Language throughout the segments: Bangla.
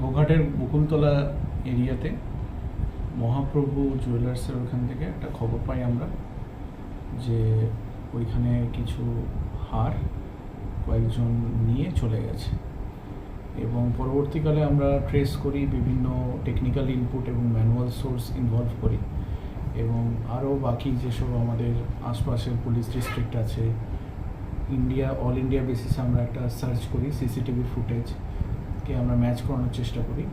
গোঘাটের বকুলতলা এরিয়াতে মহাপ্রভু জুয়েলার্সের ওখান থেকে একটা খবর পাই আমরা যে ওইখানে কিছু হার কয়েকজন নিয়ে চলে গেছে। এবং পরবর্তীকালে আমরা ট্রেস করি বিভিন্ন টেকনিক্যাল ইনপুট এবং ম্যানুয়াল সোর্স ইনভলভ করি এবং আরও বাকি যেসব আমাদের আশপাশের পুলিশ ডিস্ট্রিক্ট আছে ইন্ডিয়া অল ইন্ডিয়া বেসিসে আমরা একটা সার্চ করি সিসিটিভি ফুটেজকে আমরা ম্যাচ করানোর চেষ্টা করি।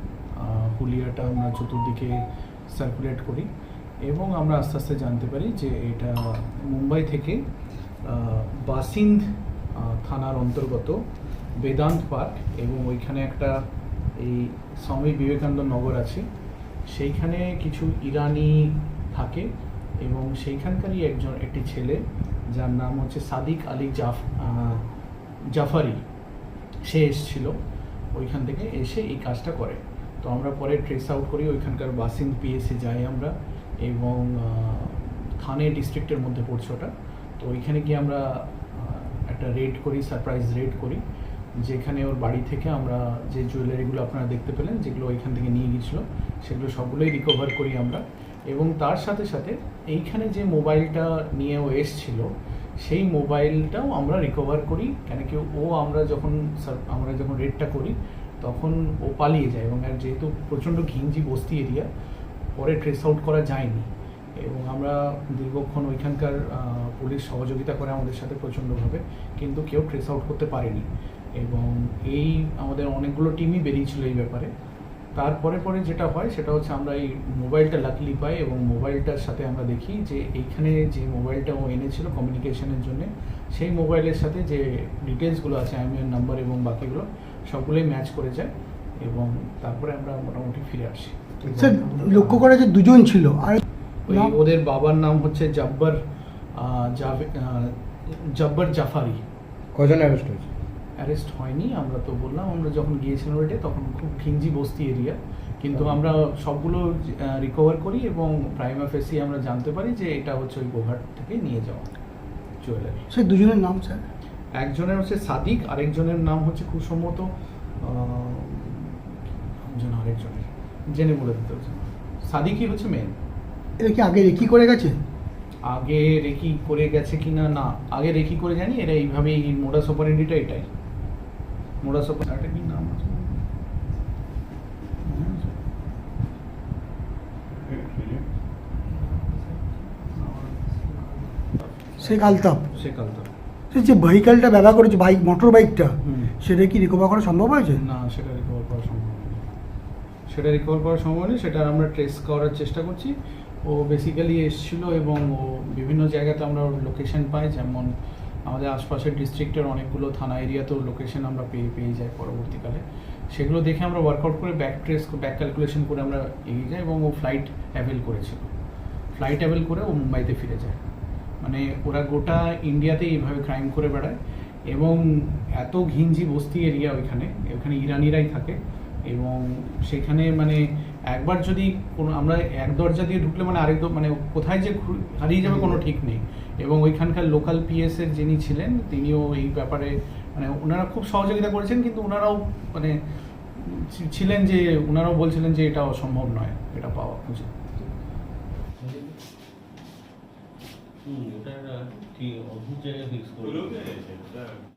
হুলিয়াটা আমরা চতুর্দিকে সার্কুলেট করি এবং আমরা আস্তে আস্তে জানতে পারি যে এটা মুম্বাই থেকে বাসিন্দ থানার অন্তর্গত বেদান্ত পার্ক এবং ওইখানে একটা এই স্বামী বিবেকানন্দ নগর আছে। সেইখানে কিছু ইরানি থাকে এবং সেইখানকারই একজন, একটি ছেলে যার নাম হচ্ছে সাদিক আলী জাফ জাফারি। সে এসেছিল। ওইখান থেকে এসে এই কাজটা করে। তো আমরা পরে ট্রেস আউট করি ওইখানকার বাসিন্দ পিএসে যাই আমরা এবং থানে ডিস্ট্রিক্টের মধ্যে পড়ছে ওটা। তো ওইখানে গিয়ে আমরা একটা রেড করি সারপ্রাইজ রেড করি। যেখানে ওর বাড়ি থেকে আমরা যে জুয়েলারিগুলো আপনারা দেখতে পেলেন, যেগুলো ওইখান থেকে নিয়ে গিয়েছিল, সেগুলো সবগুলোই রিকভার করি আমরা। এবং তার সাথে সাথে এইখানে যে মোবাইলটা নিয়ে ও এসছিল সেই মোবাইলটাও আমরা রিকভার করি। কেন কি ও আমরা যখন আমরা যখন রেডটা করি, তখন ও পালিয়ে যায় এবং আর যেহেতু প্রচণ্ড ঘিঞ্জি বস্তি এরিয়া পরে ট্রেস আউট করা যায়নি। এবং আমরা দীর্ঘক্ষণ ওইখানকার পুলিশ সহযোগিতা করে আমাদের সাথে প্রচণ্ডভাবে, কিন্তু কেউ ট্রেস আউট করতে পারেনি। এবং এই আমাদের অনেকগুলো টিমই বেরিয়েছিল এই ব্যাপারে। তারপরে পরে যেটা হয় সেটা হচ্ছে আমরা এই মোবাইলটা লাকলি পাই এবং মোবাইলটার সাথে আমরা দেখি যে এইখানে যে মোবাইলটা ও এনেছিল কমিউনিকেশনের জন্য সেই মোবাইলের সাথে যে ডিটেলসগুলো আছে আইমিএন নাম্বার এবং বাকিগুলো সবগুলোই ম্যাচ করে যায় এবং তারপরে আমরা মোটামুটি ফিরে আসি। স্যার লক্ষ্য করা যে দুজন ছিল। আর ওই ওদের বাবার নাম হচ্ছে জব্বর আহ, জাফারি। কজন অ্যারেস্ট হয়েছে? অ্যারেস্ট হয়নি আমরা তো বললাম আমরা যখন গিয়েছিলাম ওইটা তখন খুব খিঞ্জি বস্তি এরিয়া কিন্তু আমরা সবগুলো রিকভার করি এবং প্রাইমা ফেসি আমরা জানতে পারি যে এটা হচ্ছে ওই গোঘাট থেকে নিয়ে যাওয়া জুয়েলারি সেই দুজনের নাম স্যার? একজনের হচ্ছে সাদিক আরেকজনের নাম হচ্ছে খুব সম্ভবত আরেকজনের জেনে বলে দিতে হচ্ছে। সাদিকই হচ্ছে মেন এটা কি আগে রেকি করে গেছে? আগে রেকি করে গেছে কিনা না আগে রেকি করে জানি এরা এইভাবেই মোডাস অপারেন্ডিটা এটাই। কি নাম আছে? শেখ যে ভেহিক্যালটা ব্যবহার করেছে বাইক মোটর বাইকটা সেটা কি রিকভার করা সম্ভব হয়েছে? না সেটা রিকভার করা সম্ভব সেটা রিকভার করা সম্ভব হয়নি সেটা আমরা ট্রেস করার চেষ্টা করছি। ও বেসিক্যালি এসেছিল এবং ও বিভিন্ন জায়গাতে আমরা লোকেশন পাই যেমন আমাদের আশপাশের ডিস্ট্রিক্টের অনেকগুলো থানা এরিয়াতেও লোকেশন আমরা পেয়ে পেয়ে যাই পরবর্তীকালে। সেগুলো দেখে আমরা ওয়ার্কআউট করে ব্যাক ট্রেস ব্যাক ক্যালকুলেশন করে আমরা এগিয়ে যাই এবং ও ফ্লাইট অ্যাভেল করেছিল। ফ্লাইট অ্যাভেল করে ও মুম্বাইতে ফিরে যায়। মানে ওরা গোটা ইন্ডিয়াতে এইভাবে ক্রাইম করে বেড়ায় এবং এত ঘিঞ্জি বস্তি এরিয়া ওইখানে ওখানে ইরানিরাই থাকে। এবং সেখানে মানে একবার যদি কোনো আমরা এক দরজা দিয়ে ঢুকলে মানে আরেক মানে কোথায় যে হারিয়ে যাবে কোনো ঠিক নেই। এবং ওইখানকার লোকাল পিএস এর যিনি ছিলেন তিনিও এই ব্যাপারে মানে ওনারা খুব সহযোগিতা করেছেন কিন্তু ওনারাও মানে ছিলেন যে ওনারাও বলছিলেন যে এটা অসম্ভব নয় এটা পাওয়া খুঁজে হুম, ওটা ঠিক অদ্ভুত জায়গায় ফিক্স করে